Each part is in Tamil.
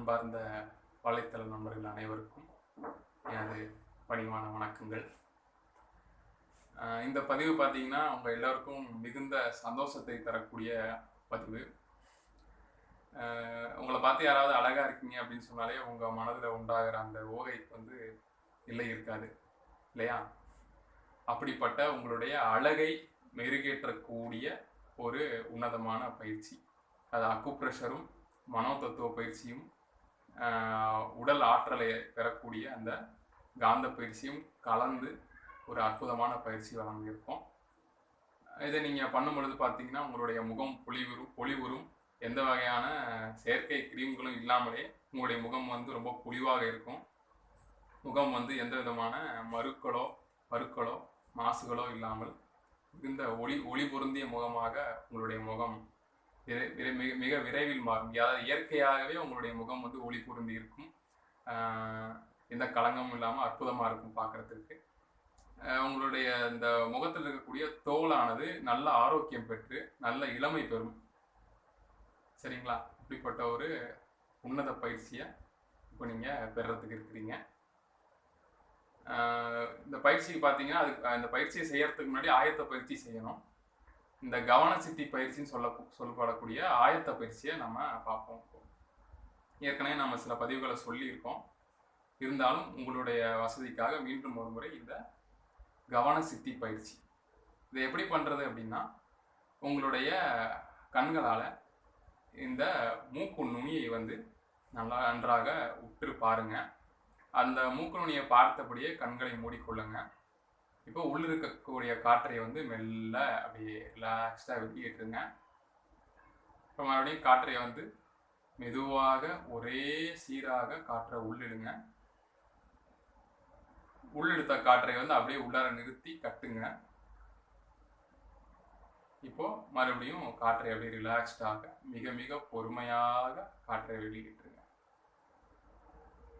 அன்பார்ந்த வலைத்தள நண்பர்கள் அனைவருக்கும் எனது பணிவான வணக்கங்கள். இந்த பதிவு பார்த்தீங்கன்னா உங்கள் எல்லோருக்கும் மிகுந்த சந்தோஷத்தை தரக்கூடிய பதிவு. உங்களை பார்த்து யாராவது அழகாக இருக்கீங்க அப்படின்னு சொன்னாலே உங்கள் மனதில் உண்டாகிற அந்த ஓகை வந்து இல்லை இருக்காது இல்லையா? அப்படிப்பட்ட உங்களுடைய அழகை மெருகேற்றக்கூடிய ஒரு உன்னதமான பயிற்சி. அது அக்குப்ரெஷரும் மனோ தத்துவ பயிற்சியும் உடல் ஆற்றலை பெறக்கூடிய அந்த காந்த பயிற்சியும் கலந்து ஒரு அற்புதமான பயிற்சி வழங்கியிருக்கோம். இதை நீங்கள் பண்ணும் பொழுது பார்த்தீங்கன்னா உங்களுடைய முகம் பொலிவுறும் பொலிவுறும். எந்த வகையான செயற்கை கிரீம்களும் இல்லாமலே உங்களுடைய முகம் வந்து ரொம்ப பொலிவாக இருக்கும். முகம் வந்து எந்த விதமான மறுக்களோ பருக்களோ மாசுகளோ இல்லாமல் இந்த ஒளி ஒளி பொருந்திய முகமாக உங்களுடைய முகம் மிக மிக விரைவில் மாறும். அதாவது இயற்கையாகவே உங்களுடைய முகம் வந்து ஒளி கூர்ந்து இருக்கும். எந்த களங்கமும் இல்லாமல் அற்புதமாக இருக்கும் பார்க்கறதுக்கு உங்களுடைய இந்த முகத்தில் இருக்கக்கூடிய தோலானது நல்ல ஆரோக்கியம் பெற்று நல்ல இளமை பெறும். சரிங்களா? இப்படிப்பட்ட ஒரு உன்னத பயிற்சியை இப்போ நீங்கள் பெறத்துக்கு இருக்கிறீங்க. இந்த பயிற்சிக்கு பார்த்தீங்கன்னா அது இந்த பயிற்சியை செய்யறதுக்கு முன்னாடி ஆயத்த பயிற்சி செய்யணும். இந்த கவன சித்தி பயிற்சின்னு சொல்ல சொல்லப்படக்கூடிய ஆயத்த பயிற்சியை நம்ம பார்ப்போம். ஏற்கனவே நம்ம சில பதிவுகளை சொல்லியிருக்கோம். இருந்தாலும் உங்களுடைய வசதிக்காக மீண்டும் ஒரு முறை இந்த கவன சித்தி பயிற்சி. இதை எப்படி பண்ணுறது அப்படின்னா உங்களுடைய கண்களால் இந்த மூக்கு நுனியை வந்து நல்லா நன்றாக உற்று பாருங்கள் அந்த மூக்கு நுனியை பார்த்தபடியே கண்களை மூடிக்கொள்ளுங்கள் இப்போ உள்ள இருக்கக்கூடிய காற்றை வந்து மெல்ல அப்படியே ரிலாக்ஸ்டாக வெளியேற்றுங்க இப்போ மறுபடியும் காற்றை வந்து மெதுவாக ஒரே சீராக காற்றை உள்ளிடுங்க. உள்ளெடுத்த காற்றை வந்து அப்படியே உள்ளார நிறுத்தி கட்டுங்க. இப்போ மறுபடியும் காற்றை அப்படியே ரிலாக்ஸ்டாக மிக மிக பொறுமையாக காற்றை வெளியிட்டுருங்க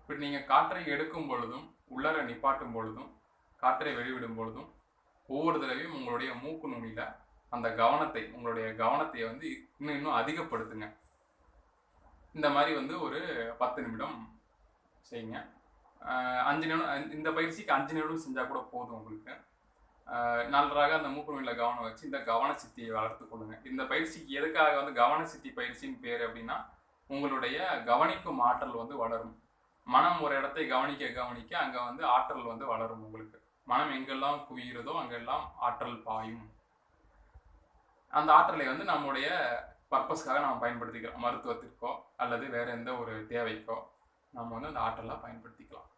இப்படி நீங்கள் காற்றை எடுக்கும் பொழுதும் உள்ளார நிப்பாட்டும் பொழுதும் காற்றை வெளிவிடும் பொழுதும் ஒவ்வொரு தடவையும் உங்களுடைய மூக்கு நுனியில அந்த கவனத்தை உங்களுடைய கவனத்தை வந்து இன்னும் இன்னும் அதிகப்படுத்துங்க. இந்த மாதிரி வந்து ஒரு பத்து நிமிடம் செய்யுங்க. அஞ்சு நிமிடம் இந்த பயிற்சிக்கு அஞ்சு நிமிடம் செஞ்சால் கூட போதும் உங்களுக்கு. ஆஹ் நன்றாக அந்த மூக்கு நுனியில கவனம் வச்சு இந்த கவன சித்தியை வளர்த்து கொள்ளுங்க. இந்த பயிற்சிக்கு எதுக்காக வந்து கவன சித்தி பயிற்சின்னு பேர் அப்படின்னா உங்களுடைய கவனிக்கும் ஆற்றல் வந்து வளரும். மனம் ஒரு இடத்தை கவனிக்க கவனிக்க அங்கே வந்து ஆற்றல் வந்து வளரும் உங்களுக்கு. மனம் எங்கெல்லாம் குவிகிறதோ அங்கெல்லாம் ஆற்றல் பாயும். அந்த ஆற்றலை வந்து நம்முடைய பர்பஸ்க்காக நம்ம பயன்படுத்திக்கலாம். மருத்துவத்திற்கோ அல்லது வேற எந்த ஒரு தேவைக்கோ நம்ம வந்து அந்த ஆற்றலை பயன்படுத்திக்கலாம்.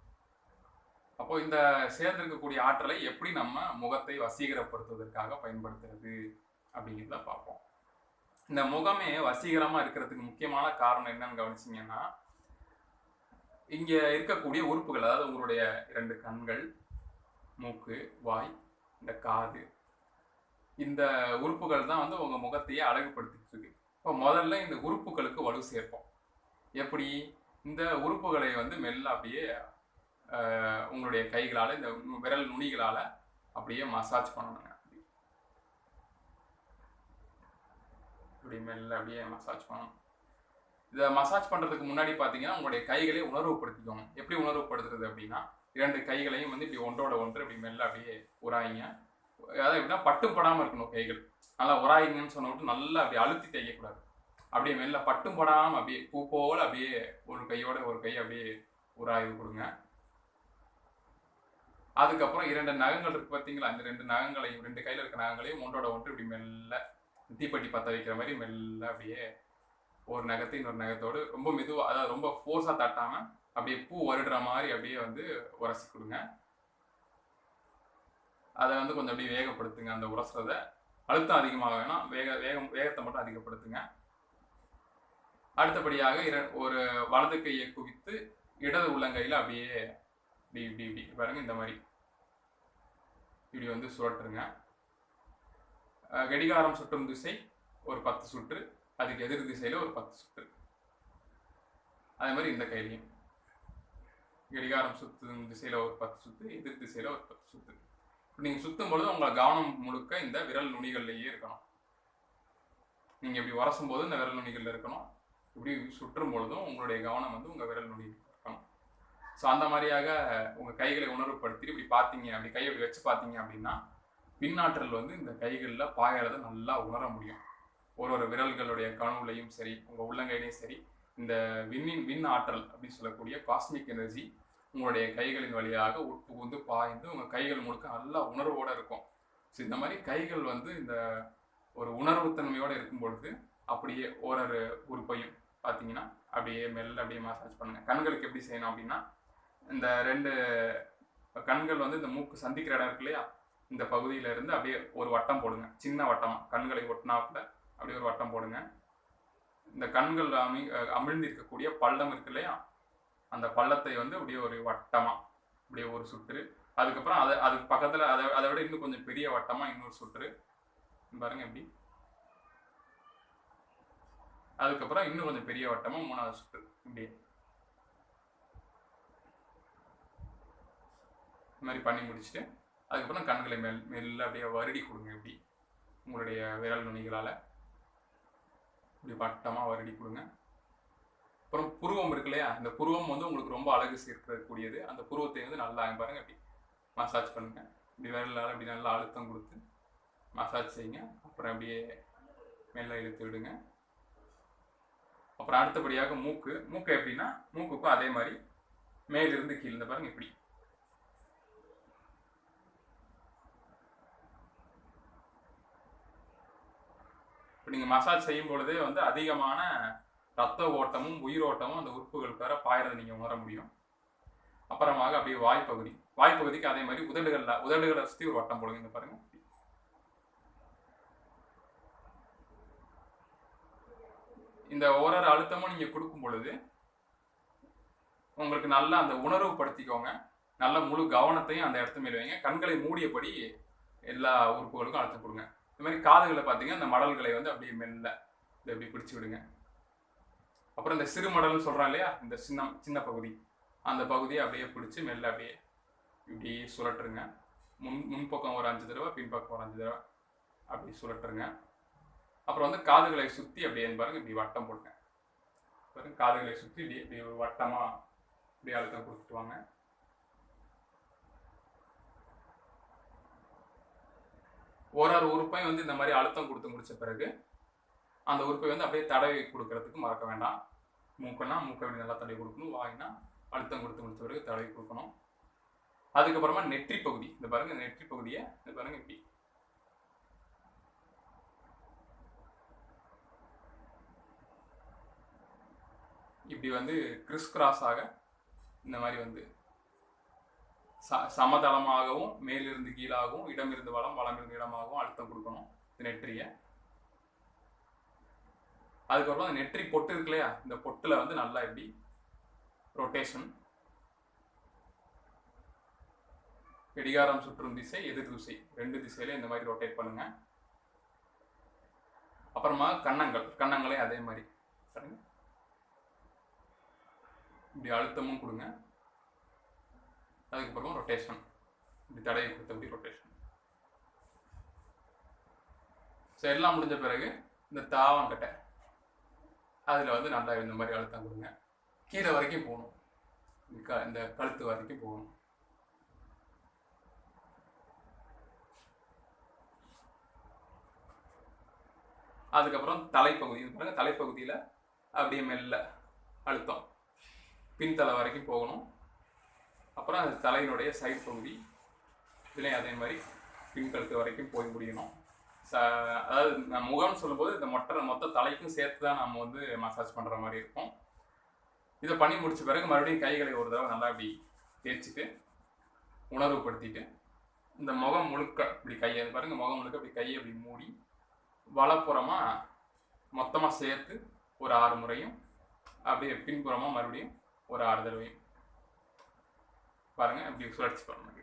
அப்போ இந்த சேர்ந்திருக்கக்கூடிய ஆற்றலை எப்படி நம்ம முகத்தை வசீகரப்படுத்துவதற்காக பயன்படுத்துறது அப்படிங்கிறத பார்ப்போம். இந்த முகமே வசீகரமாக இருக்கிறதுக்கு முக்கியமான காரணம் என்னன்னு கவனிச்சிங்கன்னா இங்கே இருக்கக்கூடிய உறுப்புகள் அதாவது உங்களுடைய இரண்டு கண்கள் மூக்கு வாய் இந்த காது. இந்த உறுப்புகள் தான் வந்து உங்கள் முகத்தையே அழகுபடுத்திட்டு இருக்கு. இப்போ முதல்ல இந்த உறுப்புகளுக்கு வலு சேர்ப்போம். எப்படி? இந்த உறுப்புகளை வந்து மெல்ல அப்படியே உங்களுடைய கைகளால் இந்த விரல் நுனிகளால் அப்படியே மசாஜ் பண்ணணுங்க. இப்படி மெல்ல அப்படியே மசாஜ் பண்ணணும். இதை மசாஜ் பண்ணுறதுக்கு முன்னாடி பார்த்தீங்கன்னா உங்களுடைய கைகளை உணர்வுபடுத்திக்கோங்க. எப்படி உணர்வுபடுத்துறது அப்படின்னா இரண்டு கைகளையும் வந்து இப்படி ஒன்றோட ஒன்று இப்படி மெல்ல அப்படியே உராயிங்க. அதாவது எப்படின்னா பட்டும் படாமல் இருக்கணும் கைகள். நல்லா உராயிங்கன்னு சொன்ன விட்டு நல்லா அப்படியே அழுத்தி தைக்கக்கூடாது அப்படியே மெல்ல பட்டும் படாமல் அப்படியே பூ போல் அப்படியே ஒரு கையோட ஒரு கை அப்படியே உராய்வு கொடுங்க. அதுக்கப்புறம் இரண்டு நகங்கள் இருக்கு பார்த்தீங்களா? அந்த ரெண்டு நகங்களையும் ரெண்டு கையில் இருக்க நகங்களையும் ஒன்றோட ஒன்று இப்படி மெல்ல தீப்பெட்டி பற்ற வைக்கிற மாதிரி மெல்ல அப்படியே ஒரு நகத்தை இன்னொரு நகத்தோடு ரொம்ப மெதுவாக அதாவது ரொம்ப ஃபோர்ஸாக தட்டாமல் அப்படியே பூ வருடுற மாதிரி அப்படியே வந்து உரசி கொடுங்க. அதை வந்து கொஞ்சம் அப்படியே வேகப்படுத்துங்க அந்த உரசுறத. அழுத்தம் அதிகமாக வேணாம் வேக வேகம் வேகத்தை மட்டும் அதிகப்படுத்துங்க. அடுத்தபடியாக இர ஒரு வலது கையை குவித்து இடது உள்ளங்கையில் அப்படியே இப்படி இப்படி இப்படி பாருங்க இந்த மாதிரி. இப்படி வந்து சுழட்டுருங்க கடிகாரம் சுற்றும் திசை ஒரு பத்து சுற்று அதுக்கு எதிர் திசையில் ஒரு பத்து சுற்று. அதே மாதிரி இந்த கையிலையும். கடிகாரம் சுத்தும் திசையில் ஒரு பத்து சுத்து எதிர் திசையில் ஒரு பத்து சுற்று நீங்கள் சுத்தும் பொழுது உங்களை கவனம் முழுக்க இந்த விரல் நுனிகள்லேயே இருக்கணும். நீங்கள் இப்படி உரசும் போது இந்த விரல் நுனிகளில் இருக்கணும். இப்படி சுற்றும் பொழுதும் உங்களுடைய கவனம் வந்து உங்கள் விரல் நுனி இருக்கணும். ஸோ அந்த மாதிரியாக உங்கள் கைகளை உணர்வுபடுத்தி இப்படி பார்த்தீங்க அப்படி கையை இப்படி வச்சு பார்த்தீங்க அப்படின்னா பின்னாற்றல் வந்து இந்த கைகளில் பாயறதை நல்லா உணர முடியும். ஒரு ஒரு விரல்களுடைய கனவுலையும் சரி உங்கள் உள்ளங்கையிலையும் சரி இந்த விண்ணின் விண் ஆற்றல் அப்படின்னு சொல்லக்கூடிய காஸ்மிக் எனர்ஜி உங்களுடைய கைகளின் வழியாக உட்புகுந்து பாய்ந்து உங்கள் கைகள் முழுக்க நல்லா உணர்வோடு இருக்கும். ஸோ இந்த மாதிரி கைகள் வந்து இந்த ஒரு உணர்வுத்தன்மையோடு இருக்கும் பொழுது அப்படியே ஓரொரு உறுப்பையும் பார்த்தீங்கன்னா அப்படியே மெல்ல அப்படியே மசாஜ் பண்ணுங்கள் கண்களுக்கு எப்படி செய்யணும் அப்படின்னா இந்த ரெண்டு கண்கள் வந்து இந்த மூக்கு சந்திக்கிற இடம் இருக்கு இல்லையா? இந்த பகுதியிலேருந்து அப்படியே ஒரு வட்டம் போடுங்க. சின்ன வட்டமாக கண்களை ஒட்டினாப்புல அப்படியே ஒரு வட்டம் போடுங்க. இந்த கண்கள் அமி அமிழ்ந்திருக்கக்கூடிய பள்ளம் இருக்கு இல்லையா? அந்த பள்ளத்தை வந்து அப்படியே ஒரு வட்டமாக அப்படியே ஒரு சுற்று. அதுக்கப்புறம் அதை அதுக்கு பக்கத்தில் அதை அதை விட இன்னும் கொஞ்சம் பெரிய வட்டமாக இன்னொரு சுற்று. பாருங்க எப்படி அதுக்கப்புறம் இன்னும் கொஞ்சம் பெரிய வட்டமாக மூணாவது சுற்று. இப்படியே இந்த மாதிரி பண்ணி முடிச்சுட்டு அதுக்கப்புறம் கண்களை மெல் மெல்ல அப்படியே வருடி கொடுங்க இப்படி. உங்களுடைய விரல் நுனிகளால். இப்படி வட்டமாக வருடி கொடுங்க. அப்புறம் புருவம் இருக்கு இல்லையா? இந்த புருவம் வந்து உங்களுக்கு ரொம்ப அழகு சேர்க்கக்கூடியது. அந்த புருவத்தை வந்து நல்லா பாருங்க அப்படி மசாஜ் பண்ணுங்க. இப்படி விரலால் இப்படி நல்லா அழுத்தம் கொடுத்து மசாஜ் செய்யுங்க. அப்புறம் அப்படியே மெல்ல இழுத்து விடுங்க. அப்புறம் அடுத்தபடியாக மூக்கு. மூக்கு எப்படின்னா மூக்குக்கும் அதே மாதிரி மேலிருந்து கீழே. இந்த பாருங்க இப்படி. இப்போ நீங்கள் மசாஜ் செய்யும் பொழுதே வந்து அதிகமான ரத்த ஓட்டமும் உயிரோட்டமும் அந்த உறுப்புகள் பெற பாயறதை நீங்கள் உணர முடியும். அப்புறமாக அப்படியே வாய்ப்பகுதி வாய்ப்பகுதிக்கு அதே மாதிரி உதடுகளில் உதடுகளை சுற்றி ஒரு வட்டம் போடுங்க இந்த இந்த ஓரர் அழுத்தமும் நீங்கள் கொடுக்கும் பொழுது உங்களுக்கு நல்லா அந்த உணர்வு படுத்திக்கோங்க. நல்ல முழு கவனத்தையும் அந்த இடத்து மேல வைங்க. கண்களை மூடியபடி எல்லா உறுப்புகளுக்கும் அழுத்தம் கொடுங்க. இந்த மாதிரி காதுகளை பார்த்தீங்கன்னா அந்த மடல்களை வந்து அப்படியே மெல்ல இதை அப்படி பிடிச்சி விடுங்க. அப்புறம் இந்த சிறு மடல்னு சொல்கிறோம் இல்லையா? இந்த சின்ன சின்ன பகுதி. அந்த பகுதியை அப்படியே பிடிச்சி மெல்ல அப்படியே இப்படி சுழட்டுருங்க முன் முன்பக்கம் ஒரு அஞ்சு தடவை பின்பக்கம் ஒரு அஞ்சு தடவை அப்படி சுழட்டுருங்க அப்புறம் வந்து காதுகளை சுற்றி அப்படியே பாருங்க இப்படி வட்டம் போடுங்க பாருங்க காதுகளை சுற்றி இப்படி இப்படி ஒரு வட்டமாக இப்படி அழுத்தம் கொடுத்துட்டு வாங்க. ஒரு ஒரு உறுப்பையும் வந்து இந்த மாதிரி அழுத்தம் கொடுத்து முடித்த பிறகு அந்த உறுப்பை வந்து அப்படியே தடவி கொடுக்கறதுக்கு மறக்க வேண்டாம். மூக்குன்னா மூக்கை அப்படி நல்லா தடவி கொடுக்கணும். வாயினா அழுத்தம் கொடுத்து முடித்த பிறகு தடவி கொடுக்கணும். அதுக்கப்புறமா நெற்றி பகுதி. இந்த பாருங்க நெற்றி பகுதியை இந்த பாருங்க இப்படி. இப்படி வந்து கிறிஸ் கிராஸாக இந்த மாதிரி வந்து ச சமதளமாகவும் மேலிருந்து கீழாகவும் இடமிருந்து வளம் வளமிருந்து இடமாகவும் அழுத்தம் கொடுக்கணும். இந்த நெற்றியை. அதுக்கப்புறம் அந்த நெற்றி பொட்டு இருக்கு இல்லையா? இந்த பொட்டில் வந்து நல்லா எப்படி ரொட்டேஷன் கடிகாரம் சுற்றும் திசை எதிர் திசை. ரெண்டு திசையில இந்த மாதிரி ரொட்டேட் பண்ணுங்க. அப்புறமா கன்னங்கள். கன்னங்களே அதே மாதிரி. சரிங்க? இப்படி அழுத்தமும் கொடுங்க. அதுக்கப்புறமா ரொட்டேஷன் இப்படி தடையை கொடுத்தபடி ரொட்டேஷன் ஸோ எல்லாம் முடிஞ்ச பிறகு இந்த தாவங்கட்டை அதில் வந்து நல்லா இந்த மாதிரி அழுத்தம் கொடுங்க. கீழே வரைக்கும் போகணும். இந்த க- இந்த கழுத்து வரைக்கும் போகணும். அதுக்கப்புறம் தலைப்பகுதி இது தலைப்பகுதியில் அப்படியே மெல்ல அழுத்தம். பின்தலை வரைக்கும் போகணும். அப்புறம் அது தலையினுடைய சைடு பகுதி இதுலேயும் அதே மாதிரி பின்கழுத்து வரைக்கும் போய் முடியணும். ச அதாவது நான் முகம்னு சொல்லும்போது இந்த மொட்டை மொத்த தலைக்கும் சேர்த்து தான் நம்ம வந்து மசாஜ் பண்ணுற மாதிரி இருக்கும். இதை பண்ணி முடிச்ச பிறகு மறுபடியும் கைகளை ஒரு தடவை நல்லா இப்படி தேய்ச்சிட்டு உணர்வுபடுத்திட்டு இந்த முகம் முழுக்க இப்படி கையை பாருங்க முகம் முழுக்க இப்படி கையை இப்படி மூடி வலப்புறமாக மொத்தமாக சேர்த்து ஒரு ஆறு முறையும் அப்படியே பின்புறமாக மறுபடியும் ஒரு ஆறு தடவையும் பாருங்க இப்படி சுழற்சி பண்ணணும்.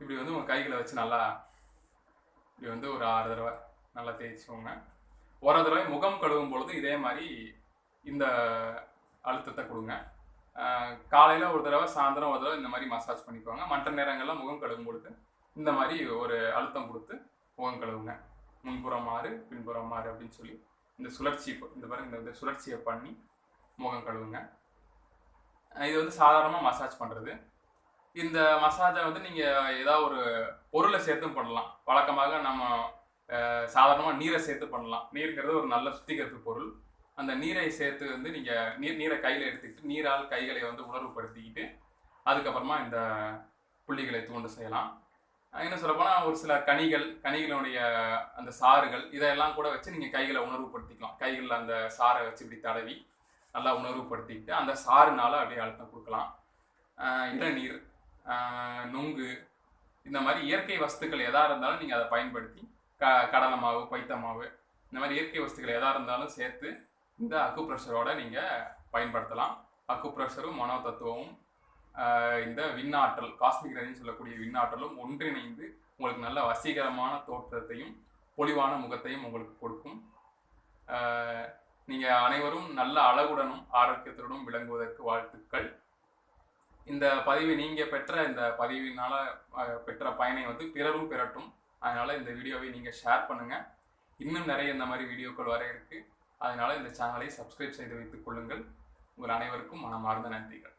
இப்படி வந்து உங்கள் கைகளை வச்சு நல்லா இப்படி வந்து ஒரு ஆறு தடவை நல்லா தேய்ச்சிக்கோங்க. ஒரு தடவை முகம் கழுவும் பொழுது இதே மாதிரி இந்த அழுத்தத்தை கொடுங்க. காலையில் ஒரு தடவை சாயந்தரம் ஒரு தடவை இந்த மாதிரி மசாஜ் பண்ணிக்குவாங்க மற்ற நேரங்களில் முகம் கழுவும் பொழுது இந்த மாதிரி ஒரு அழுத்தம் கொடுத்து முகம் கழுவுங்க. முன்புறம் மாறு பின்புறம் மாறு அப்படின்னு சொல்லி இந்த சுழற்சி இந்த பாருங்க இந்த- இந்த சுழற்சியை பண்ணி முகம் கழுவுங்க. இது வந்து சாதாரணமாக மசாஜ் பண்ணுறது இந்த மசாஜை வந்து நீங்கள் ஏதாவது ஒரு பொருளை சேர்த்தும் பண்ணலாம். வழக்கமாக நம்ம சாதாரணமாக நீரை சேர்த்து பண்ணலாம். நீருங்கிறது ஒரு நல்ல சுத்திகரிப்பு பொருள். அந்த நீரை சேர்த்து வந்து நீங்கள் நீர் நீரை கையில் எடுத்துக்கிட்டு நீரால் கைகளை வந்து உணர்வுபடுத்திக்கிட்டு அதுக்கப்புறமா இந்த புள்ளிகளை தூண்டு செய்யலாம். இன்னும் சொல்லப்போனால் ஒரு சில கனிகள் கனிகளுடைய அந்த சாறுகள் இதெல்லாம் கூட வச்சு நீங்கள் கைகளை உணர்வுபடுத்திக்கலாம். கைகளில் அந்த சாறை வச்சு இப்படி தடவி நல்லா உணர்வுபடுத்திக்கிட்டு அந்த சாறுனால அப்படியே அழுத்தம் கொடுக்கலாம். இளநீர் நுங்கு இந்த மாதிரி இயற்கை வஸ்துக்கள் எதாக இருந்தாலும் நீங்கள் அதை பயன்படுத்தி க கடலை மாவு பைத்த மாவு இந்த மாதிரி இயற்கை வஸ்துக்கள் எதாக இருந்தாலும் சேர்த்து இந்த அக்குப்ரெஷரோட நீங்கள் பயன்படுத்தலாம். அக்கு ப்ரெஷரும் மனோ தத்துவமும் இந்த விண்ணாற்றல் காஸ்மிக் ரேஞ்ச் சொல்லக்கூடிய விண்ணாற்றலும் ஒன்றிணைந்து உங்களுக்கு நல்ல வசீகரமான தோற்றத்தையும் பொலிவான முகத்தையும் உங்களுக்கு கொடுக்கும். நீங்கள் அனைவரும் நல்ல அழகுடனும் ஆரோக்கியத்துடனும் விளங்குவதற்கு வாழ்த்துக்கள். இந்த பதிவு நீங்கள் பெற்ற இந்த பதிவினால் பெற்ற பயனை வந்து பிறரும் பெறட்டும். அதனால் இந்த வீடியோவை நீங்கள் ஷேர் பண்ணுங்கள் இன்னும் நிறைய இந்த மாதிரி வீடியோக்கள் வர இருக்குது அதனால் இந்த சேனலை சப்ஸ்கிரைப் செய்து வைத்துக் கொள்ளுங்கள். உங்கள் அனைவருக்கும் மனமார்ந்த நன்றிகள்.